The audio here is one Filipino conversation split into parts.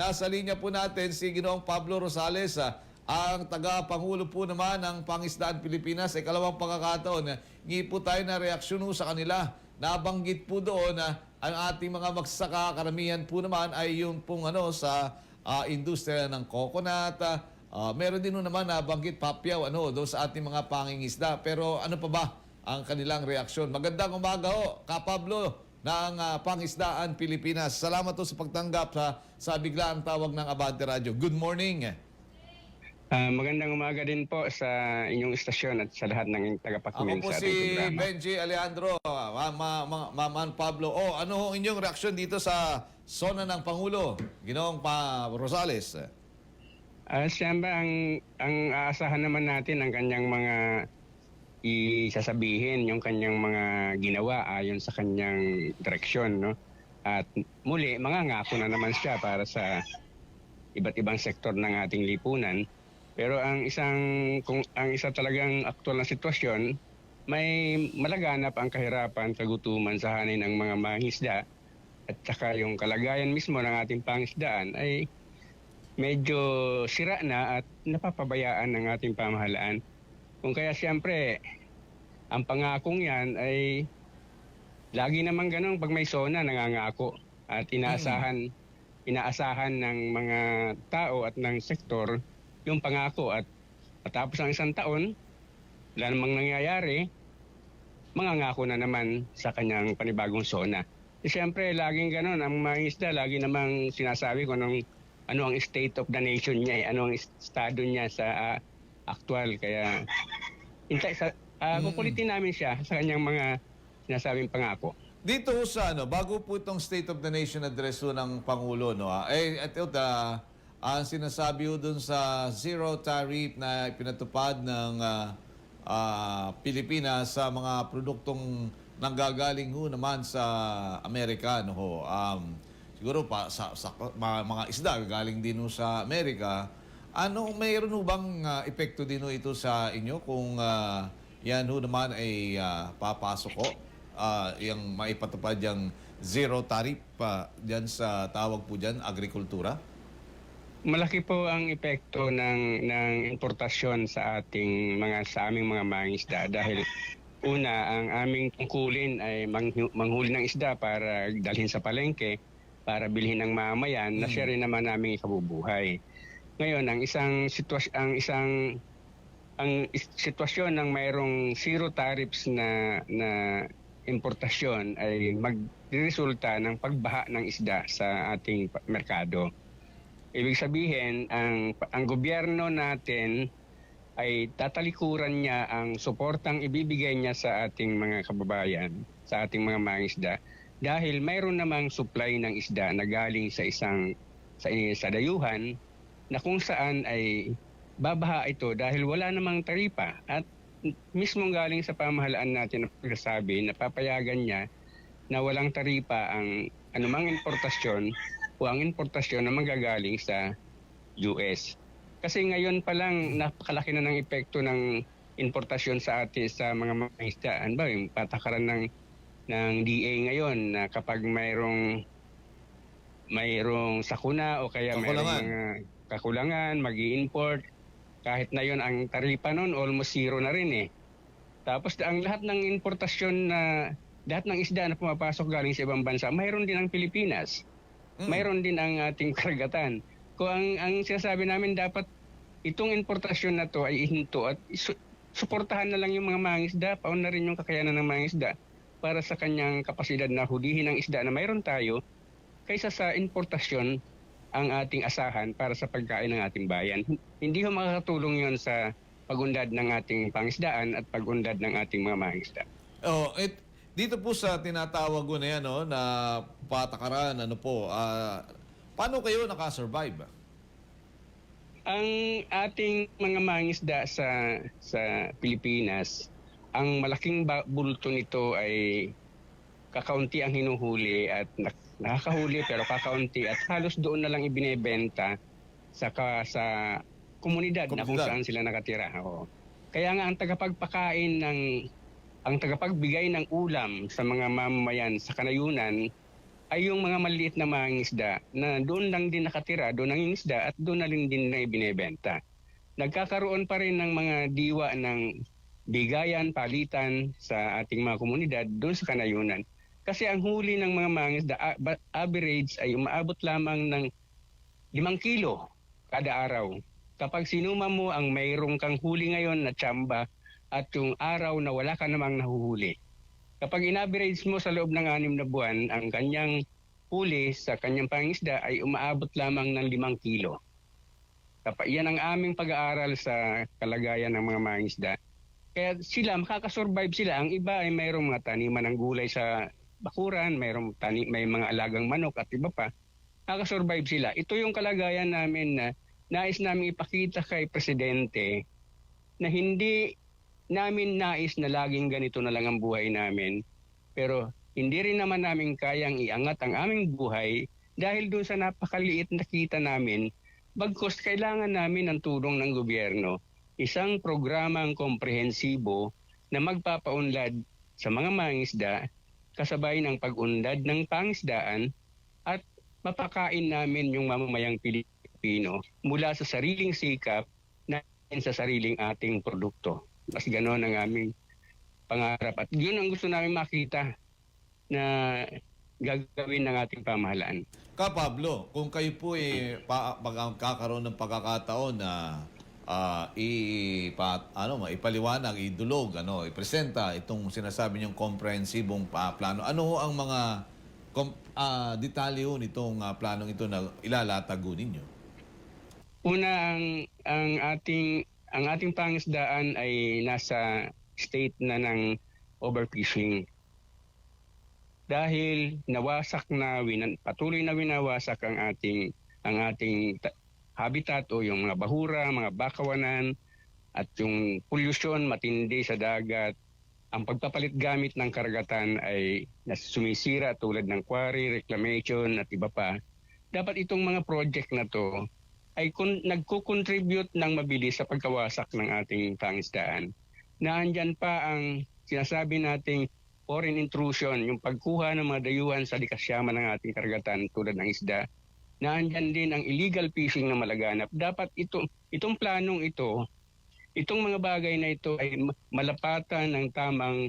nasa linya po natin si Ginoong Pablo Rosales, ah, ang taga-pangulo po naman ng Pangisdaan Pilipinas. Ikalawang pagkakataon, ah, hingi po tayo na reaksyon sa kanila. Nabanggit po doon na ang ating mga magsasaka, karamihan po naman ay yung pong ano sa ah, industriya ng coconut. ah, ah, meron din ho naman nabanggit papyaw ano, doon sa ating mga pangingisda. Pero ano pa ba ang kanilang reaksyon? Magandang umaga ho, Ka Pablo ng ah, Pangisdaan Pilipinas. Salamat po sa pagtanggap sa, sa biglaang tawag ng Abante Radio. Good morning. Ah, magandang umaga din po sa inyong istasyon at sa lahat ng tagapakinig po sa si ating programa. Benji Alejandro, ma, ma, ma, Maman Pablo. Oh, ano ho inyong reaksyon dito sa zona ng Pangulo? Ginoong pa Rosales. Ah, siyempre, ang, ang aasahan naman natin ang kanyang mga isasabihin, yung kanyang mga ginawa ayon sa kanyang direksyon. No? At muli, mangangako na naman siya para sa iba't ibang sektor ng ating lipunan. Pero ang isang kung ang isa talagang aktual na sitwasyon, may malaganap ang kahirapan, kagutuman sa hanin ng mga mangisda at saka yung kalagayan mismo ng ating pangisdaan ay medyo sira na at napapabayaan ng ating pamahalaan. Kung kaya siyempre, ang pangakong yan ay lagi naman ganun pag may sona nangangako at inaasahan inaasahan ng mga tao at ng sektor yung pangako at matapos ang isang taon wala namang nangyayari mangangako na naman sa kanyang panibagong sona. E siyempre, laging ganun. Ang mga isda, lagi namang sinasabi ko nung ano ang state of the nation niya, eh, ano ang estado niya sa ah, actual. Kaya, hintay, sa, Mm. kukulitin namin siya sa kanyang mga sinasabing pangako. Dito sa ano, bago po itong State of the Nation address ho ng Pangulo, no, ah, eh, ito, ah, ang sinasabi ho dun sa zero tariff na pinatupad ng ah, ah, Pilipinas sa mga produktong nanggagaling ho naman sa Amerika, no, ho. Um, siguro pa sa, sa mga, mga isda galing din ho sa Amerika. Ano, mayroon ho bang ah, epekto din ho ito sa inyo kung ah, yan ho naman ay ah, papasok ho? ah yung maipatupad yung zero tariff pa diyan sa tawag po diyan agrikultura? Malaki po ang epekto ng ng importasyon sa ating mga sa aming mga mangisda dahil una ang aming tungkulin ay manghu- manghuli ng isda para dalhin sa palengke para bilhin ng mamayan na Mm. siya rin naman naming ikabubuhay. Ngayon ang isang sitwasyon ang isang ang sitwasyon ng mayroong zero tariffs na na importasyon ay magresulta ng pagbaha ng isda sa ating merkado. Ibig sabihin, ang, ang gobyerno natin ay tatalikuran niya ang suportang ibibigay niya sa ating mga kababayan, sa ating mga mangisda, dahil mayroon namang supply ng isda na galing sa isang sa, sa dayuhan na kung saan ay babaha ito dahil wala namang taripa at mismong galing sa pamahalaan natin na pagsasabi na papayagan niya na walang taripa ang anumang importasyon o ang importasyon na manggagaling sa US. Kasi ngayon pa lang napakalaki na ng epekto ng importasyon sa atin sa mga mga isda. Ano ba yung patakaran ng ng DA ngayon na kapag mayroong mayroong sakuna o kaya mayroong mga kakulangan, mag import kahit na yon ang taripa noon almost zero na rin eh. Tapos ang lahat ng importasyon na lahat ng isda na pumapasok galing sa ibang bansa, mayroon din ang Pilipinas. Mm. Mayroon din ang ating karagatan. Kung ang, ang sinasabi namin dapat itong importasyon na to ay ihinto at isu- suportahan na lang yung mga mangisda, paun na rin yung kakayanan ng mangisda para sa kanyang kapasidad na hulihin ang isda na mayroon tayo kaysa sa importasyon ang ating asahan para sa pagkain ng ating bayan. Hindi ho makakatulong yon sa pagundad ng ating pangisdaan at pagundad ng ating mga mangisda. Oh, it, dito po sa tinatawag ko na yan, no, na patakaran, ano po, ah, paano kayo nakasurvive? Ang ating mga mangisda sa sa Pilipinas, ang malaking bulto nito ay kakaunti ang hinuhuli at nak- nakakahuli pero kakaunti at halos doon na lang ibinebenta sa ka, sa komunidad, na kung Komunidad. saan sila nakatira. Oo. Kaya nga ang tagapagpakain ng ang tagapagbigay ng ulam sa mga mamamayan sa kanayunan ay yung mga maliit na mga isda na doon lang din nakatira, doon ang isda at doon na rin din na ibinebenta. Nagkakaroon pa rin ng mga diwa ng bigayan, palitan sa ating mga komunidad doon sa kanayunan. Kasi ang huli ng mga mangisda, average ay umaabot lamang ng 5 kilo kada araw. Kapag sinuma mo ang mayroong kang huli ngayon na tsamba at yung araw na wala ka namang nahuhuli. Kapag in-average mo sa loob ng anim na buwan, ang kanyang huli sa kanyang pangisda ay umaabot lamang ng 5 kilo. Kapag yan ang aming pag-aaral sa kalagayan ng mga mangisda. Kaya sila, makakasurvive sila. Ang iba ay mayroong mga taniman ng gulay sa bakuran, mayroong tani, may mga alagang manok at iba pa. Nakakasurvive sila. Ito yung kalagayan namin na nais namin ipakita kay Presidente na hindi namin nais na laging ganito na lang ang buhay namin. Pero hindi rin naman namin kayang iangat ang aming buhay dahil doon sa napakaliit na kita namin, bagkos kailangan namin ng tulong ng gobyerno, isang programang komprehensibo na magpapaunlad sa mga mangisda kasabay ng pag-unlad ng pangisdaan at mapakain namin yung mamamayang Pilipino mula sa sariling sikap na sa sariling ating produkto. Mas ganoon ang aming pangarap. At yun ang gusto namin makita na gagawin ng ating pamahalaan. Ka Pablo, kung kayo po eh, pa, magkakaroon ng pagkakataon na i, pa, ano, ipaliwanag, idulog, ano, ipresenta itong sinasabi niyong komprehensibong pa, plano. Ano ang mga kom, ah, detalye nitong ah, planong ito na ilalatag ninyo? Una ang ang ating ang ating pangisdaan ay nasa state na ng overfishing. Dahil nawasak na winan, patuloy na winawasak ang ating ang ating habitat o yung mga bahura, mga bakawanan at yung pollution matindi sa dagat. Ang pagpapalit gamit ng karagatan ay sumisira tulad ng quarry, reclamation at iba pa. Dapat itong mga project na to ay kun, nagko-contribute ng mabilis sa pagkawasak ng ating pangisdaan. Naandyan pa ang sinasabi nating foreign intrusion, yung pagkuha ng mga dayuhan sa likasyaman ng ating karagatan tulad ng isda. Naandyan din ang illegal fishing na malaganap. Dapat ito, itong planong ito, itong mga bagay na ito ay ma- malapatan ng tamang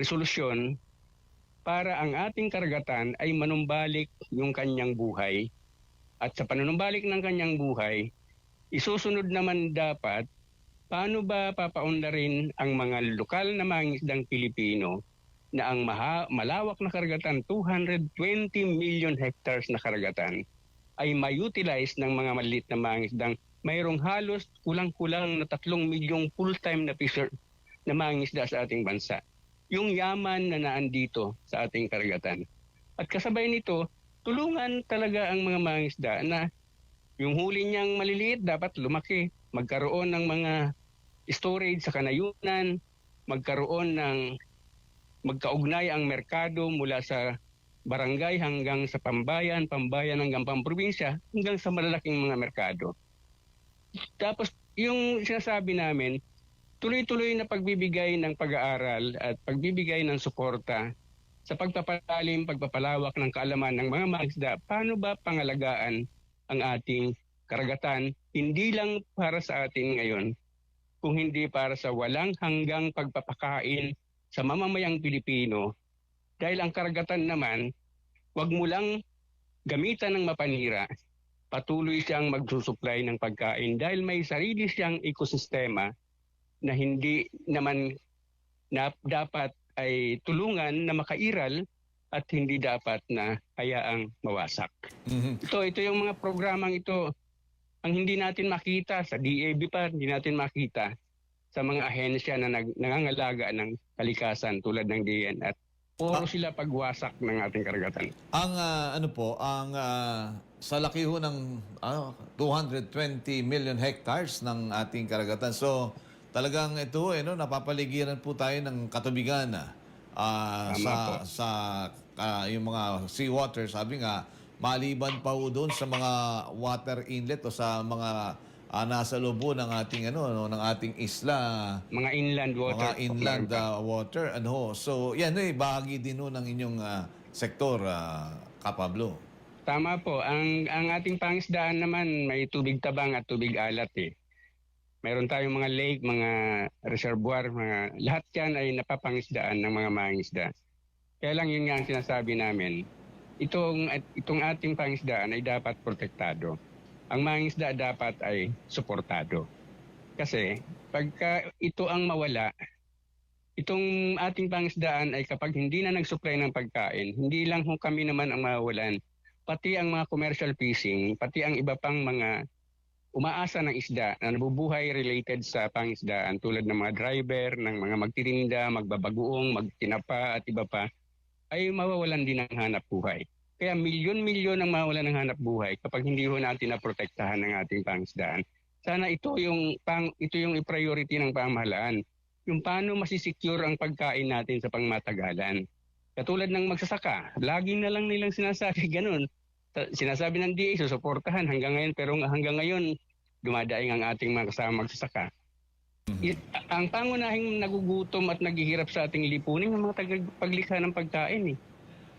resolusyon para ang ating karagatan ay manumbalik yung kanyang buhay at sa panunumbalik ng kanyang buhay, isusunod naman dapat paano ba papaunlarin ang mga lokal na mangisdang Pilipino na ang maha, malawak na karagatan, 220 million hectares na karagatan, ay ma-utilize ng mga maliit na mangisdang mayroong halos kulang-kulang na 3 milyong full-time na fisher na mangisda sa ating bansa. Yung yaman na naandito sa ating karagatan. At kasabay nito, tulungan talaga ang mga mangisda na yung huli niyang maliliit dapat lumaki. Magkaroon ng mga storage sa kanayunan, magkaroon ng magkaugnay ang merkado mula sa barangay hanggang sa pambayan, pambayan hanggang pamprobinsya, hanggang sa malalaking mga merkado. Tapos yung sinasabi namin, tuloy-tuloy na pagbibigay ng pag-aaral at pagbibigay ng suporta sa pagpapalalim, pagpapalawak ng kaalaman ng mga mangisda, paano ba pangalagaan ang ating karagatan, hindi lang para sa atin ngayon, kung hindi para sa walang hanggang pagpapakain sa mamamayang Pilipino. Dahil ang karagatan naman, wag mo lang gamitan ng mapanira, patuloy siyang magsusupply ng pagkain dahil may sarili siyang ekosistema na hindi naman na dapat ay tulungan na makairal at hindi dapat na hayaang mawasak. Mhm. Ito, ito yung mga programang ito ang hindi natin makita sa DAB pa, hindi natin makita sa mga ahensya na nag, nangangalaga ng kalikasan tulad ng DN at puro sila pagwasak ng ating karagatan. Ang ah, ano po, ang ah, sa laki ho ng ano, 220 million hectares ng ating karagatan. So talagang ito eh no, napapaligiran po tayo ng katubigan ah, Tama sa po. sa ah, yung mga seawater, sabi nga maliban pa ho doon sa mga water inlet o sa mga ah, nasa lobo ng ating ano no, ng ating isla Mga inland water. mga inland uh, water ano so yan eh bahagi din ho ng inyong ah, sektor ah, Kapablo. Tama po. Ang ang ating pangisdaan naman may tubig tabang at tubig alat eh. Meron tayong mga lake, mga reservoir, mga lahat 'yan ay napapangisdaan ng mga mangisda. Kaya lang yun nga ang sinasabi namin. Itong itong ating pangisdaan ay dapat protektado. Ang mangisda dapat ay suportado. Kasi pagka ito ang mawala, itong ating pangisdaan ay kapag hindi na nag-supply ng pagkain, hindi lang ho kami naman ang mawawalan, pati ang mga commercial fishing, pati ang iba pang mga umaasa ng isda na nabubuhay related sa pangisdaan tulad ng mga driver, ng mga magtirinda, magbabagoong, magtinapa at iba pa, ay mawawalan din ng hanap buhay. Kaya milyon-milyon ang mawawalan ng hanap buhay kapag hindi ho natin naprotektahan ng ating pangisdaan. Sana ito yung pang ito yung i-priority ng pamahalaan. Yung paano masisecure ang pagkain natin sa pangmatagalan. Katulad ng magsasaka, lagi na lang nilang sinasabi ganun. Sinasabi ng DA, susuportahan hanggang ngayon, pero hanggang ngayon, dumadaing ang ating mga kasama magsasaka. I- ang pangunahing nagugutom at naghihirap sa ating lipunin, yung mga tagapaglikha ng pagkain. Eh.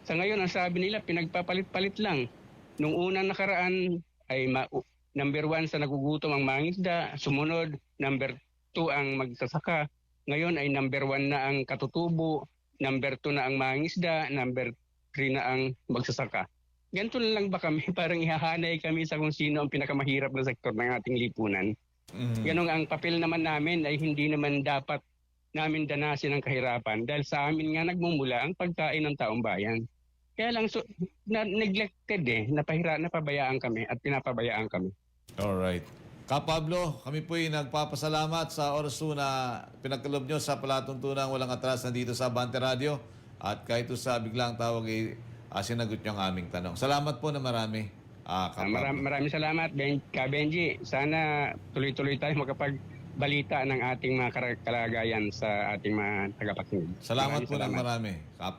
Sa ngayon, ang sabi nila, pinagpapalit-palit lang. Nung unang nakaraan, ay ma- number one sa nagugutom ang mangisda, sumunod, number two ang magsasaka, ngayon ay number one na ang katutubo, number two na ang mangisda, number three na ang magsasaka. Ganito lang ba kami? Parang ihahanay kami sa kung sino ang pinakamahirap na sektor ng ating lipunan. Mhm. Ganun ang papel naman namin ay hindi naman dapat namin danasin ang kahirapan dahil sa amin nga nagmumula ang pagkain ng taong bayan. Kaya lang so, na, neglected eh, napahira, napabayaan kami at pinapabayaan kami. Alright. Kapablo, kami po'y nagpapasalamat sa oras po na pinagkalob nyo sa palatuntunang walang atras na dito sa Bante Radio. At kahit po sa biglang tawag, eh, ah, sinagot nyo ang aming tanong. Salamat po na marami. Ah, Ah, Kapablo. maram, maraming salamat, ben, Ka Benji. Sana tuloy-tuloy tayo makapagbalita ng ating mga kalagayan sa ating mga tagapakinig. Salamat Maraming po ng marami. Kapa.